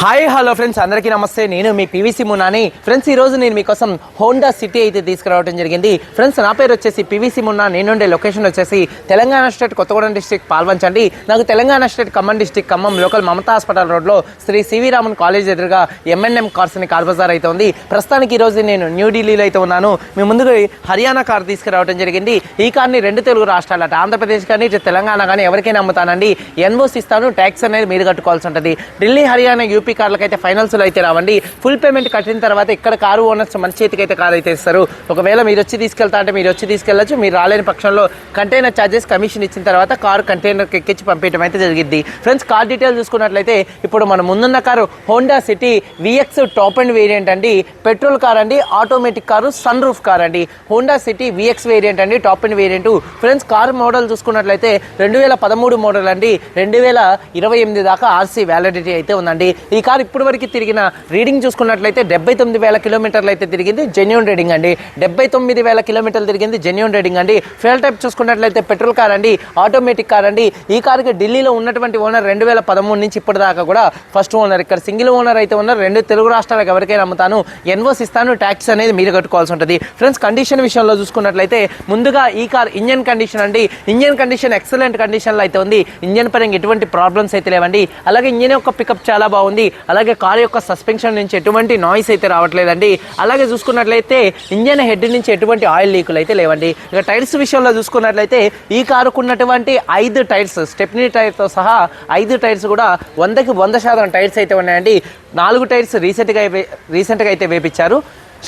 Hi hello friends అందరికీ నమస్తే. నేను మీ పివిసి మున్నాని ఫ్రెండ్స్ ఈ రోజు నేను మీకోసం హోండా సిటీ అయితే తీసుకురావడం జరిగింది. ఫ్రెండ్స్ నా పేరు వచ్చేసి పివిసి మున్నా నేను ఉండే లొకేషన్ వచ్చేసి తెలంగాణ స్టేట్ కొత్తగూడెం డిస్టిక్ పాల్వంచండి నాకు Telangana state Khammam district Khammam local Mamata hospital రోడ్లో శ్రీ సివి రామన్ కాలేజ్ ఎదురుగా ఎంఎన్ఎం కార్స్ అని కార్ బజార్ అయితే ఉంది. ప్రస్తుతానికి ఈరోజు నేను న్యూఢిల్లీలో అయితే ఉన్నాను. మీ ముందుకు హర్యానా కార్ తీసుకురావడం జరిగింది. ఈ కార్ని రెండు తెలుగు రాష్ట్రాలు ఆంధ్రప్రదేశ్ కానీ తెలంగాణ కానీ ఎవరికైనా అమ్ముతానండి. ఎన్ఓస్ ఇస్తాను. ట్యాక్స్ అనేది మీరు కట్టుకోవాల్సి ఉంటుంది. ఢిల్లీ హర్యానా యూపీ కార్లకు అయితే ఫైనల్స్లో అయితే రావండి. ఫుల్ పేమెంట్ కట్టిన తర్వాత ఇక్కడ కారు ఓనర్స్ మన చేతికి అయితే కారు అయితే ఇస్తారు ఒకవేళ మీరు వచ్చి తీసుకెళ్తా అంటే మీరు వచ్చి తీసుకెళ్ళచ్చు. మీరు రాలేని పక్షంలో కంటైనర్ ఛార్జెస్ కమిషన్ ఇచ్చిన తర్వాత కారు కంటైనర్కి ఎక్కించి పంపించడం అయితే జరిగింది ఫ్రెండ్స్ కార్ డీటెయిల్ చూసుకున్నట్లయితే ఇప్పుడు మన ముందున్న car Honda City VX top end variant అండి. పెట్రోల్ కార్ అండి automatic car sun roof car అండి. హోండా సిటీ విఎక్స్ వేరియంట్ అండి top end variant friends car model చూసుకున్నట్లయితే రెండు వేల పదమూడు మోడల్ అండి. రెండు వేల ఇరవై ఎనిమిది దాకా ఆర్సీ వ్యాలిడిటీ అయితే ఉందండి. ఈ కార్ ఇప్పటి వరకు తిరిగిన రీడింగ్ చూసుకున్నట్లయితే డెబ్బై తొమ్మిది వేల కిలోమీటర్లు అయితే తిరిగింది. జెన్యున్ రీడింగ్ అండి. డెబ్బై తొమ్మిది వేల కిలోమీటర్లు తిరిగింది. జెన్యున్ రీడింగ్ అండి. ఫ్యూల్ టైప్ చూసుకున్నట్లయితే పెట్రోల్ కార్ అండి. ఆటోమేటిక్ కార్ అండి. ఈ కార్కి ఢిల్లీలో ఉన్నటువంటి ఓనర్ రెండు వేల పదమూడు నుంచి ఇప్పటిదాకా కూడా ఫస్ట్ ఓనర్ ఇక్కడ సింగిల్ ఓనర్ అయితే ఉన్నారు. రెండు తెలుగు రాష్ట్రాలకు ఎవరికైనా అమ్ముతాను. ఎన్వోస్ ఇస్తాను. ట్యాక్స్ అనేది మీరు కట్టుకోవాల్సి ఉంటుంది. ఫ్రెండ్స్ కండిషన్ విషయంలో చూసుకున్నట్లయితే ముందుగా ఈ కార్ ఇంజన్ కండిషన్ అండి. ఇంజన్ కండిషన్ ఎక్సలెంట్ కండిషన్లో అయితే ఉంది. ఇంజన్ పరంగా ఎటువంటి ప్రాబ్లమ్స్ అయితే లేవండి. అలాగే ఇంజన్ యొక్క పికప్ చాలా బాగుంది. అలాగే కార్ యొక్క సస్పెన్షన్ నుంచి ఎటువంటి నాయిస్ అయితే రావట్లేదండి. అలాగే చూసుకున్నట్లయితే ఇంజన్ హెడ్ నుంచి ఎటువంటి ఆయిల్ లీకులు అయితే లేవండి. ఇక టైర్స్ విషయంలో చూసుకున్నట్లయితే ఈ కారుకు ఉన్నటువంటి ఐదు టైర్స్ స్టెప్నీ టైర్తో సహా ఐదు టైర్స్ కూడా వందకి వంద శాతం టైర్స్ అయితే ఉన్నాయండి. నాలుగు టైర్స్ రీసెంట్గా రీసెంట్గా అయితే వేపించారు.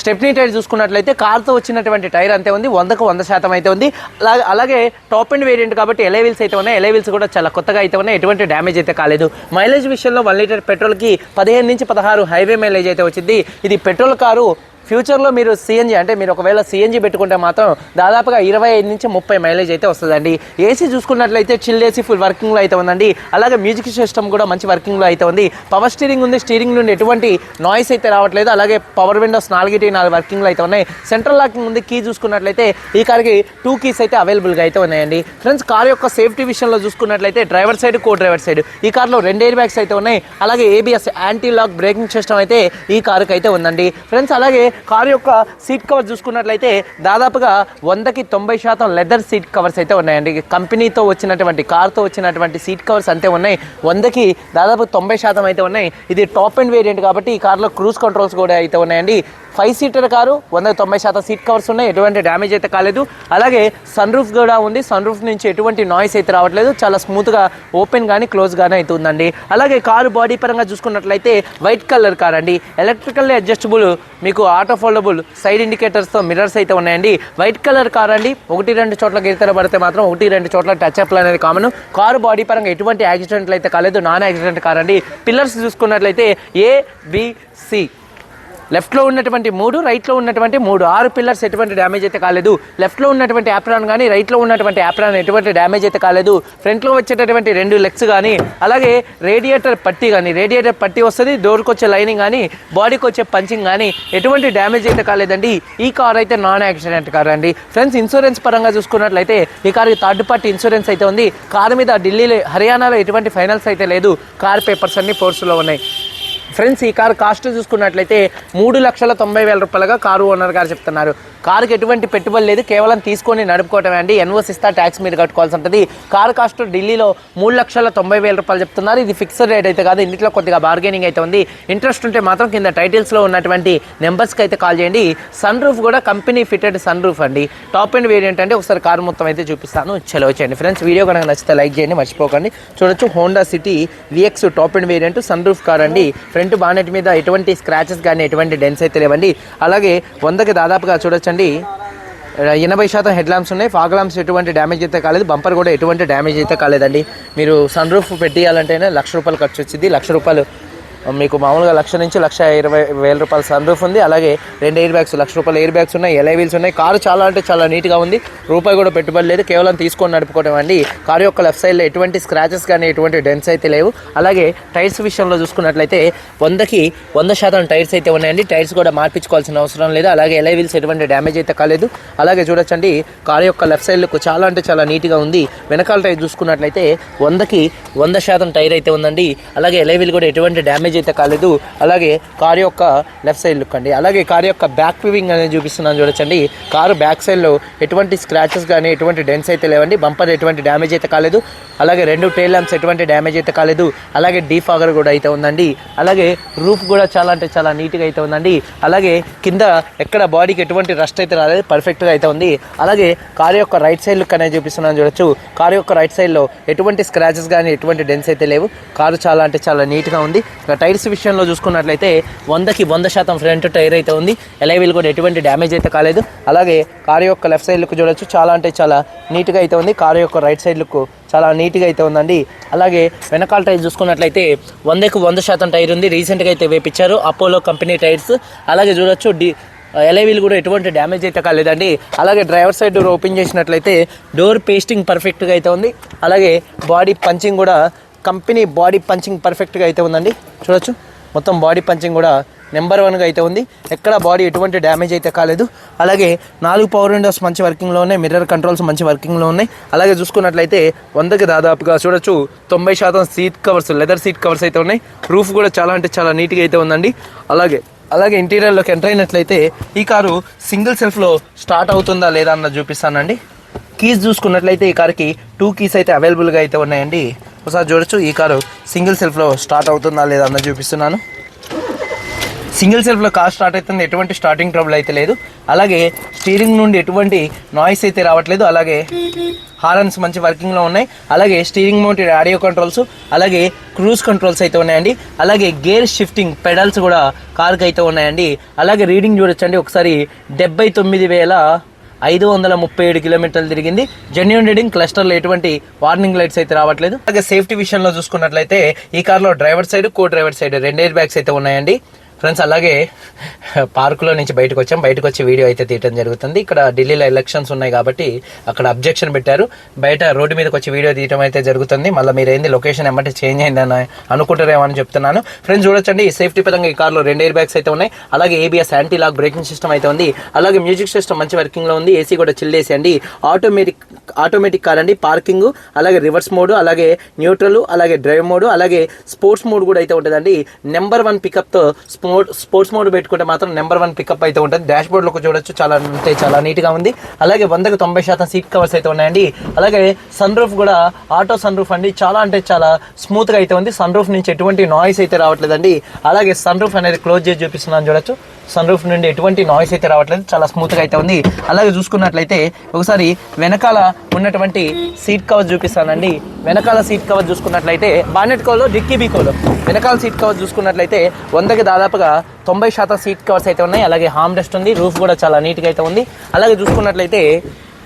స్టెప్నీ టైర్ చూసుకున్నట్లయితే కార్తో వచ్చినటువంటి టైర్ అంతే ఉంది వందకు వంద శాతం అయితే ఉంది. అలాగే అలాగే టాప్ అండ్ వేరియంట్ కాబట్టి ఎలైవిల్స్ అయితే ఉన్నాయి. ఎలేవిల్స్ కూడా చాలా కొత్తగా అయితే ఉన్నాయి. ఎటువంటి డ్యామేజ్ అయితే కాలేదు. మైలేజ్ విషయంలో వన్ లీటర్ పెట్రోల్కి పదిహేను నుంచి పదహారు హైవే మైలేజ్ అయితే వచ్చింది. ఇది పెట్రోల్ కారు ఫ్యూచర్లో మీరు సిఎన్జి అంటే మీరు ఒకవేళ సిఎన్జి పెట్టుకుంటే మాత్రం దాదాపుగా ఇరవై ఐదు నుంచి ముప్పై మైలేజ్ అయితే వస్తుందండి. ఏసీ చూసుకున్నట్లయితే చిల్ ఏసీ ఫుల్ వర్కింగ్లో అయితే ఉందండి. అలాగే మ్యూజిక్ సిస్టమ్ కూడా మంచి వర్కింగ్లో అయితే ఉంది. పవర్ స్టీరింగ్ ఉంది. స్టీరింగ్ నుండి ఎటువంటి నాయిస్ అయితే రావట్లేదు. అలాగే పవర్ విండోస్ నాలుగిటి నాలుగు వర్కింగ్లో అయితే ఉన్నాయి. సెంట్రల్ లాకింగ్ ఉంది. కీ చూసుకున్నట్లయితే ఈ కార్కి టూ కీస్ అయితే అవైలబుల్గా అయితే ఉన్నాయండి. ఫ్రెండ్స్ కార్ యొక్క సేఫ్టీ విషయంలో చూసుకున్నట్లయితే driver side co driver side ఈ కార్లో రెండు ఎయిర్ బ్యాగ్స్ అయితే ఉన్నాయి. అలాగే ABS anti lock braking system అయితే ఈ కారుకి అయితే ఉందండి. ఫ్రెండ్స్ అలాగే కారు యొక్క సీట్ కవర్ చూసుకున్నట్లయితే దాదాపుగా వందకి తొంభై శాతం లెదర్ సీట్ కవర్స్ అయితే ఉన్నాయండి. కంపెనీతో వచ్చినటువంటి కార్తో వచ్చినటువంటి సీట్ కవర్స్ అంతే ఉన్నాయి. వందకి దాదాపు తొంభై శాతం అయితే ఉన్నాయి. ఇది టాప్ అండ్ వేరియంట్ కాబట్టి ఈ కార్లో క్రూజ్ కంట్రోల్స్ కూడా అయితే ఉన్నాయండి. ఫైవ్ సీటర్ కారు వంద తొంభై శాతం సీట్ కవర్స్ ఉన్నాయి ఎటువంటి డ్యామేజ్ అయితే కాలేదు. అలాగే సన్ రూఫ్ కూడా ఉంది సన్ రూఫ్ నుంచి ఎటువంటి నాయిస్ అయితే రావట్లేదు. చాలా స్మూత్గా ఓపెన్ కానీ క్లోజ్ కానీ అయితే ఉందండి. అలాగే కారు బాడీ పరంగా చూసుకున్నట్లయితే వైట్ కలర్ కార్ అండి. ఎలక్ట్రికల్ అడ్జస్టబుల్ మీకు ఆటో ఫోల్డబుల్ సైడ్ ఇండికేటర్స్తో మిర్రర్స్ అయితే ఉన్నాయండి. వైట్ కలర్ కార్ అండి. ఒకటి రెండు చోట్ల గిరితర పడితే మాత్రం ఒకటి రెండు చోట్ల టచ్ అప్లు అనేది కామన్ కారు బాడీ పరంగా ఎటువంటి యాక్సిడెంట్లు అయితే కాలేదు. నాన్ యాక్సిడెంట్ కార్ అండి. పిల్లర్స్ చూసుకున్నట్లయితే ఏబిసి లెఫ్ట్లో ఉన్నటువంటి మూడు రైట్లో ఉన్నటువంటి మూడు. ఆరు పిల్లర్స్ ఎటువంటి డ్యామేజ్ అయితే కాలేదు. లెఫ్ట్లో ఉన్నటువంటి యాప్రాన్ కానీ రైట్లో ఉన్నటువంటి యాప్రాన్ ఎటువంటి డ్యామేజ్ అయితే కాలేదు. ఫ్రంట్లో వచ్చేటటువంటి రెండు లెగ్స్ కానీ అలాగే రేడియేటర్ పట్టి కానీ రేడియేటర్ పట్టి వస్తుంది డోర్కి వచ్చే లైనింగ్ కానీ బాడీకి వచ్చే పంచింగ్ కానీ ఎటువంటి డ్యామేజ్ అయితే కాలేదండి. ఈ కార్ అయితే నాన్ యాక్సిడెంట్ కార్ అండి. ఫ్రెండ్స్ ఇన్సూరెన్స్ పరంగా చూసుకున్నట్లయితే ఈ కార్కి థర్డ్ పార్టీ ఇన్సూరెన్స్ అయితే ఉంది. కార్ మీద ఢిల్లీలో హర్యానాలో ఎటువంటి ఫైనల్స్ అయితే లేదు. కార్ పేపర్స్ అన్ని ఫోర్స్లో ఉన్నాయి. ఫ్రెండ్స్ ఈ కారు కాస్ట్ చూసుకున్నట్లయితే మూడు లక్షల తొంభై వేల రూపాయలుగా కారు ఓనర్ గారు చెప్తున్నారు. కారుకి ఎటువంటి పెట్టుబడి లేదు కేవలం తీసుకొని నడుపుకోవటమే అండి. ఎన్ఓస్ ఇస్తా ట్యాక్స్ మీరు కట్టుకోవాల్సి ఉంటుంది. కారు కాస్ట్ ఢిల్లీలో మూడు లక్షల తొంభై వేల రూపాయలు చెప్తున్నారు. ఇది ఫిక్స్డ్ రేట్ అయితే కాదు ఇంట్లో కొద్దిగా బార్గెనింగ్ అయితే ఉంది. ఇంట్రెస్ట్ ఉంటే మాత్రం కింద టైటిల్స్లో ఉన్నటువంటి నెంబర్స్కి అయితే కాల్ చేయండి. సన్ రూఫ్ కూడా కంపెనీ ఫిటెడ్ సన్ రూఫ్ అండి. టాప్ అండ్ వేరియంట్ అంటే ఒకసారి కారు మొత్తం అయితే చూపిస్తాను. చలో చేయండి ఫ్రెండ్స్ వీడియో కనుక నచ్చితే లైక్ చేయండి మర్చిపోకండి. చూడొచ్చు Honda City VX top end variant sunroof car అండి. ఫ్రంట్ బానెట్ మీద ఎటువంటి స్క్రాచెస్ కానీ ఎటువంటి డెన్స్ అయితే లేవండి. అలాగే వందకి దాదాపుగా చూడొచ్చు అండి ఎనభై శాతం హెడ్ ల్యాంప్స్ ఉన్నాయి. ఫాగ్ ల్యాంప్స్ ఎటువంటి డ్యామేజ్ అయితే కాలేదు. బంపర్ కూడా ఎటువంటి డ్యామేజ్ అయితే కాలేదండి. మీరు సన్ రూఫ్ పెట్టియాలంటేనే లక్ష రూపాయలు ఖర్చు వచ్చింది. లక్ష రూపాయలు మీకు మామూలుగా లక్ష నుంచి లక్ష ఇరవై వేల రూపాయల సన్ రూఫ్ ఉంది. అలాగే రెండు ఎయిర్ బ్యాగ్స్ లక్ష రూపాయల ఎయిర్ బ్యాగ్స్ ఉన్నాయి. ఎలై వీల్స్ ఉన్నాయి. కారు చాలా అంటే చాలా నీట్గా ఉంది. రూపాయి కూడా పెట్టుబడి లేదు. కేవలం తీసుకొని నడుపుకోవడం అండి. కారు యొక్క లెఫ్ట్ సైడ్లో ఎటువంటి స్క్రాచెస్ కానీ ఎటువంటి డెన్స్ అయితే లేవు. అలాగే టైర్స్ విషయంలో చూసుకున్నట్లయితే వందకి వంద శాతం టైర్స్ అయితే ఉన్నాయండి. టైర్స్ కూడా మార్పించుకోవాల్సిన అవసరం లేదు. అలాగే ఎలై వీల్స్ ఎటువంటి డ్యామేజ్ అయితే కాలేదు. అలాగే చూడొచ్చండి. కారు యొక్క లెఫ్ట్ సైడ్ చాలా అంటే చాలా నీట్గా ఉంది. వెనకాల టైర్ చూసుకున్నట్లయితే వందకి వంద శాతం టైర్ అయితే ఉందండి. అలాగే ఎలై వీల్ కూడా ఎటువంటి డ్యామేజ్ డ్యామేజ్ అయితే కాలేదు. అలాగే కారు యొక్క లెఫ్ట్ సైడ్ లుక్ అండి. అలాగే కారు యొక్క బ్యాక్ వివింగ్ అనేది చూపిస్తున్నాను చూడొచ్చండి. కారు బ్యాక్ సైడ్లో ఎటువంటి స్క్రాచెస్ కానీ ఎటువంటి డెన్స్ అయితే లేవండి. బంపర్ ఎటువంటి డ్యామేజ్ అయితే కాలేదు. అలాగే రెండు టైల్ ల్యాంప్స్ ఎటువంటి డ్యామేజ్ అయితే కాలేదు. అలాగే డీఫాగర్ కూడా అయితే ఉందండి. అలాగే రూఫ్ కూడా చాలా అంటే చాలా నీట్గా అయితే ఉందండి. అలాగే కింద ఎక్కడ బాడీకి ఎటువంటి రస్ట్ అయితే రాలేదు. పర్ఫెక్ట్గా అయితే ఉంది. అలాగే కారు యొక్క రైట్ సైడ్ లుక్ అనేది చూపిస్తున్నాను చూడొచ్చు. కారు యొక్క రైట్ సైడ్లో ఎటువంటి స్క్రాచెస్ కానీ ఎటువంటి డెన్స్ అయితే లేవు. కారు చాలా అంటే చాలా నీట్గా ఉంది. ఇక టైర్స్ విషయంలో చూసుకున్నట్లయితే వందకి వంద శాతం ఫ్రంట్ టైర్ అయితే ఉంది. ఎలైవీల్ కూడా ఎటువంటి డ్యామేజ్ అయితే కాలేదు. అలాగే కారు యొక్క లెఫ్ట్ సైడ్ లుక్ చూడొచ్చు. చాలా అంటే చాలా నీట్గా అయితే ఉంది. కారు యొక్క రైట్ సైడ్ లుక్ చాలా నీట్గా అయితే ఉందండి. అలాగే వెనకాల టైర్ చూసుకున్నట్లయితే వందకు వంద శాతం టైర్ ఉంది. రీసెంట్గా అయితే వేపించారు అపోలో కంపెనీ టైర్స్. అలాగే చూడొచ్చు డి ఎలైవీల్ కూడా ఎటువంటి డ్యామేజ్ అయితే కాలేదండి. అలాగే డ్రైవర్ సైడ్ డోర్ ఓపెన్ చేసినట్లయితే డోర్ పేస్టింగ్ పర్ఫెక్ట్గా అయితే ఉంది. అలాగే బాడీ పంచింగ్ కూడా కంపెనీ బాడీ పంచింగ్ పర్ఫెక్ట్గా అయితే ఉందండి. చూడొచ్చు. మొత్తం బాడీ పంచింగ్ కూడా నెంబర్ వన్గా అయితే ఉంది. ఎక్కడ బాడీ ఎటువంటి డ్యామేజ్ అయితే కాలేదు. అలాగే నాలుగు పవర్ విండోస్ మంచి వర్కింగ్లో ఉన్నాయి మిర్రర్ కంట్రోల్స్ మంచి వర్కింగ్లో ఉన్నాయి అలాగే చూసుకున్నట్లయితే వందకి దాదాపుగా చూడొచ్చు. తొంభై శాతం seat covers leather seat covers అయితే ఉన్నాయి. రూఫ్ కూడా చాలా అంటే చాలా నీట్గా అయితే ఉందండి. అలాగే అలాగే ఇంటీరియర్లోకి ఎంటర్ అయినట్లయితే ఈ కారు సింగిల్ సెల్ఫ్లో స్టార్ట్ అవుతుందా లేదా అన్నది చూపిస్తానండి. కీస్ చూసుకున్నట్లయితే ఈ కార్కి టూ కీస్ అయితే అవైలబుల్గా అయితే ఉన్నాయండి. ఒకసారి చూడొచ్చు. ఈ కారు సింగిల్ సెల్ఫ్లో స్టార్ట్ అవుతుందా లేదా అన్నది చూపిస్తున్నాను. సింగిల్ సెల్ఫ్లో కార్ స్టార్ట్ అవుతుంది. ఎటువంటి స్టార్టింగ్ ట్రబుల్ అయితే లేదు. అలాగే స్టీరింగ్ నుండి ఎటువంటి నాయిస్ అయితే రావట్లేదు. అలాగే హారన్స్ మంచి వర్కింగ్లో ఉన్నాయి. అలాగే స్టీరింగ్ మౌంటెడ్ ఆడియో కంట్రోల్స్ అలాగే క్రూజ్ కంట్రోల్స్ అయితే ఉన్నాయండి. అలాగే గేర్ షిఫ్టింగ్ పెడల్స్ కూడా కార్కి అయితే ఉన్నాయండి. అలాగే రీడింగ్ చూడొచ్చండి. ఒకసారి డెబ్బై తొమ్మిది వేల ఐదు వందల ముప్పై ఏడు కిలోమీటర్లు తిరిగింది. జెన్యున్ రీడింగ్ క్లస్టర్లో ఎటువంటి వార్నింగ్ లైట్స్ అయితే రావట్లేదు. అలాగే సేఫ్టీ విషయంలో చూసుకున్నట్లయితే ఈ కార్లో driver side co driver side రెండు ఎయిర్ బ్యాగ్స్ అయితే ఉన్నాయండి. ఫ్రెండ్స్ అలాగే పార్కులో నుంచి బయటకు వచ్చాం. బయటకు వచ్చి వీడియో అయితే తీయడం జరుగుతుంది. ఇక్కడ ఢిల్లీలో ఎలక్షన్స్ ఉన్నాయి కాబట్టి అక్కడ అబ్జెక్షన్ పెట్టారు. బయట రోడ్డు మీదకి వచ్చి వీడియో తీయడం అయితే జరుగుతుంది. మళ్ళీ మీరు ఏంది లొకేషన్ ఏమంటే చేంజ్ అయిందని అనుకుంటారేమో అని చెప్తున్నాను. ఫ్రెండ్స్ చూడొచ్చండి. ఈ సేఫ్టీ పరంగా ఈ కార్లో రెండు ఎయిర్ బ్యాగ్స్ అయితే ఉన్నాయి. అలాగే ABS anti lock braking system అయితే ఉంది. అలాగే మ్యూజిక్ సిస్టమ్ మంచి వర్కింగ్లో ఉంది. ఏసీ కూడా చిల్ ఏసీ అండి ఆటోమేటిక్ ఆటోమేటిక్ కార్ అండి. పార్కింగ్ అలాగే రివర్స్ మోడ్ అలాగే న్యూట్రల్ అలాగే డ్రైవ్ మోడ్ అలాగే స్పోర్ట్స్ మోడ్ కూడా అయితే ఉంటుందండి. నెంబర్ వన్ పికప్తో స్పో మోడ్ స్పోర్ట్స్ మోడ్ పెట్టుకుంటే మాత్రం నెంబర్ వన్ పికప్ అయితే ఉంటుంది. డాష్ బోర్డ్లో చూడొచ్చు. చాలా అంటే చాలా నీట్గా ఉంది. అలాగే వందకు తొంభై శాతం సీట్ కవర్స్ అయితే ఉన్నాయండి. అలాగే సన్ రూఫ్ కూడా ఆటో సన్ రూఫ్ అండి. చాలా అంటే చాలా స్మూత్గా అయితే ఉంది. సన్ రూఫ్ నుంచి ఎటువంటి నాయిస్ అయితే రావట్లేదండి. అలాగే సన్ రూఫ్ అనేది క్లోజ్ చేసి చూపిస్తున్నాను. చూడొచ్చు. సన్ రూఫ్ నుండి ఎటువంటి నాయిస్ అయితే రావట్లేదు. చాలా స్మూత్గా అయితే ఉంది. అలాగే చూసుకున్నట్లయితే ఒకసారి వెనకాల ఉన్నటువంటి సీట్ కవర్ చూపిస్తానండి. వెనకాల సీట్ కవర్ చూసుకున్నట్లయితే బానెట్ కోలో డిక్కీ బీకోలో వెనకాల సీట్ కవర్ చూసుకున్నట్లయితే వందకి దాదాపుగా తొంభై శాతం సీట్ కవర్స్ అయితే ఉన్నాయి. అలాగే హామ్ డస్ట్ ఉంది. రూఫ్ కూడా చాలా నీట్గా అయితే ఉంది. అలాగే చూసుకున్నట్లయితే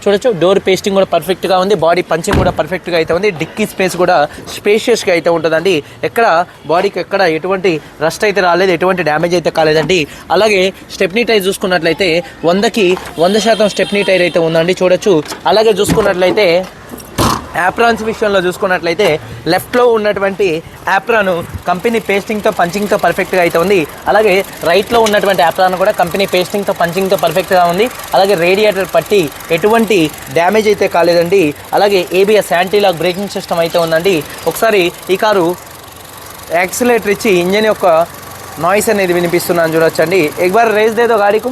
చూడొచ్చు. డోర్ పేస్టింగ్ కూడా పర్ఫెక్ట్గా ఉంది. బాడీ పంచింగ్ కూడా పర్ఫెక్ట్గా అయితే ఉంది. డిక్కీ స్పేస్ కూడా స్పేషియస్గా అయితే ఉంటుందండి. ఎక్కడ బాడీకి ఎక్కడ ఎటువంటి రస్ట్ అయితే రాలేదు ఎటువంటి డ్యామేజ్ అయితే కాలేదండి. అలాగే స్టెప్నీ టైర్ చూసుకున్నట్లయితే వందకి వంద శాతం స్టెప్నీ టైర్ అయితే ఉందండి. చూడొచ్చు. అలాగే చూసుకున్నట్లయితే యాప్రాన్స్ విషయంలో చూసుకున్నట్లయితే లెఫ్ట్లో ఉన్నటువంటి యాప్రాన్ కంపెనీ పేస్టింగ్తో పంచింగ్తో పర్ఫెక్ట్గా అయితే ఉంది. అలాగే రైట్లో ఉన్నటువంటి యాప్రాన్ కూడా కంపెనీ పేస్టింగ్తో పంచింగ్తో పర్ఫెక్ట్గా ఉంది. అలాగే రేడియేటర్ పట్టి ఎటువంటి డ్యామేజ్ అయితే కాలేదండి. అలాగే ఏబిఎస్ యాంటీలాక్ బ్రేకింగ్ సిస్టమ్ అయితే ఉందండి. ఒకసారి ఈ కారు యాక్సిలేటర్ ఇచ్చి ఇంజన్ యొక్క నాయిస్ అనేది వినిపిస్తున్నాను చూడొచ్చండి. ఎగ్బార్ రేస్ దేదో గాడికు.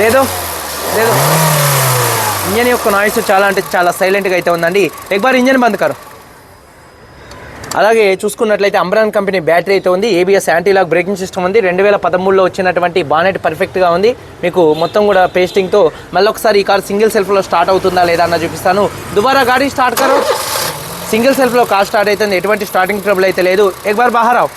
దేదో దేదో. ఇంజన్ యొక్క నాయిస్ చాలా అంటే చాలా సైలెంట్గా అయితే ఉందండి. ఎక్బార్ ఇంజన్ బంద్ కరు. అలాగే చూసుకున్నట్లయితే అంబ్రాన్ కంపెనీ బ్యాటరీ అయితే ఉంది. ABS anti lock braking system ఉంది. రెండు వేల పదమూడులో వచ్చినటువంటి బానెట్ పర్ఫెక్ట్గా ఉంది. మీకు మొత్తం కూడా పేస్టింగ్తో మళ్ళీ ఒకసారి ఈ కార్ సింగిల్ సెల్ఫ్లో స్టార్ట్ అవుతుందా లేదా అన్న చూపిస్తాను. దుబారా గాడీ స్టార్ట్ కారు. సింగిల్ సెల్ఫ్లో కార్ స్టార్ట్ అవుతుంది ఎటువంటి స్టార్టింగ్ ట్రబుల్ అయితే లేదు. ఎక్బార్ బాహారావు.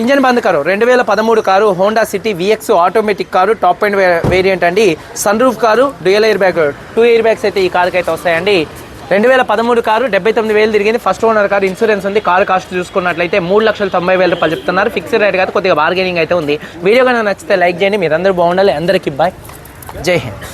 ఇంజన్ బంద్ కారు రెండు వేల పదమూడు car Honda City VX automatic car top end variant అండి. Sunroof car dual air bag two air bags అయితే ఈ కారుకి అయితే వస్తాయండి. రెండు వేల పదమూడు కారు డెబ్బై తొమ్మిది వేలు తిరిగింది. ఫస్ట్ ఓనర్ కారు ఇన్సూరెన్స్ ఉంది. కారు కాస్ట్ చూసుకున్నట్లయితే మూడు లక్షల తొంభై వేల రూపాయలు చెప్తున్నారు. ఫిక్స్డ్ రేట్ కాదు కొద్దిగా బార్గెనింగ్ అయితే ఉంది. వీడియో కనుక నచ్చితే లైక్ చేయండి. మీరందరూ బాగుండాలి. అందరికీ బాయ్ జై హింద్.